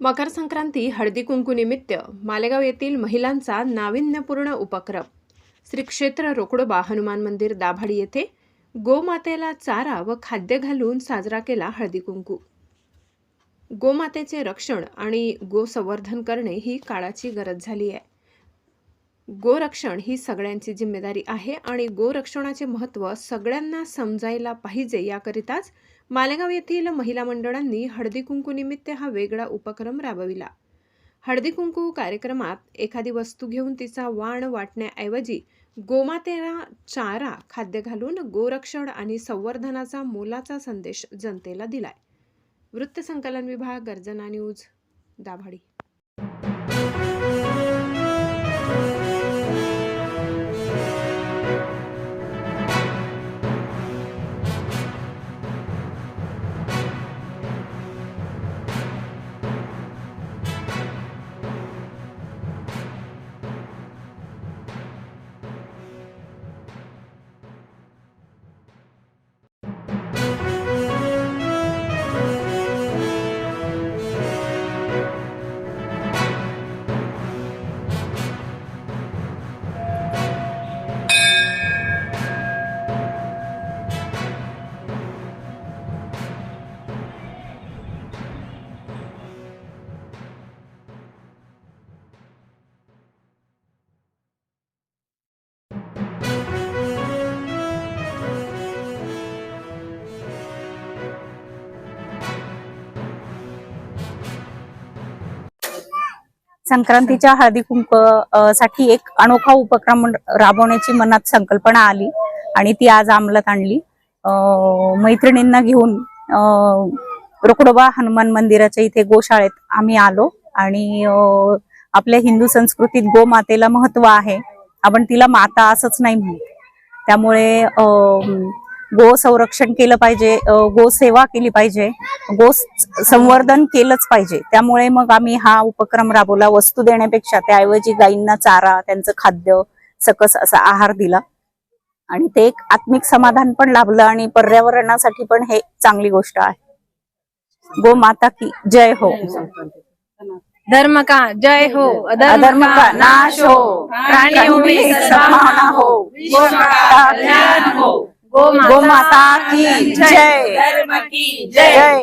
मकर संक्रांती हळदी कुंकूनिमित्त मालेगाव येथील महिलांचा नाविन्यपूर्ण उपक्रम. श्री क्षेत्र रोकडोबा हनुमान मंदिर दाभाडी येथे गोमातेला चारा व खाद्य घालून साजरा केला हळदी कुंकू. गोमातेचे रक्षण आणि गोसंवर्धन करणे ही काळाची गरज झाली आहे. गोरक्षण ही सगळ्यांची जिम्मेदारी आहे आणि गोरक्षणाचे महत्त्व सगळ्यांना समजायला पाहिजे याकरिताच मालेगाव येथील महिला मंडळांनी हळदी कुंकूनिमित्त हा वेगळा उपक्रम राबविला. हळदी कुंकू कार्यक्रमात एखादी वस्तू घेऊन तिचा वाण वाटण्याऐवजी गोमातेला चारा खाद्य घालून गोरक्षण आणि संवर्धनाचा मोलाचा संदेश जनतेला दिलाय. वृत्तसंकलन विभाग गर्जना न्यूज दाभाडी. संक्रांतीच्या हळदी कुंकसाठी एक अनोखा उपक्रम राबवण्याची मनात संकल्पना आली आणि ती आज अंमलात आणली. मैत्रिणींना घेऊन रोकडोबा हनुमान मंदिराच्या इथे गोशाळेत आम्ही आलो आणि आपल्या हिंदू संस्कृतीत गोमातेला महत्त्व आहे. आपण तिला माता असंच नाही म्हणत. त्यामुळे अ, गो संरक्षण केलं पाहिजे गो सेवा केली पाहिजे गो संवर्धन केलंच पाहिजे. त्यामुळे मग आम्ही हा उपक्रम राबवला. वस्तू देण्यापेक्षा त्याऐवजी गायींना चारा त्यांचं खाद्य सकस असा आहार दिला. आणि ते एक आत्मिक समाधान पण लाभलं आणि पर्यावरणासाठी पण हे चांगली गोष्ट आहे. गो माता की जय हो. धर्म का? जय हो. अधर्म का? नाश हो. सद्भावना हो. गो माता की जय. धर्म की जय.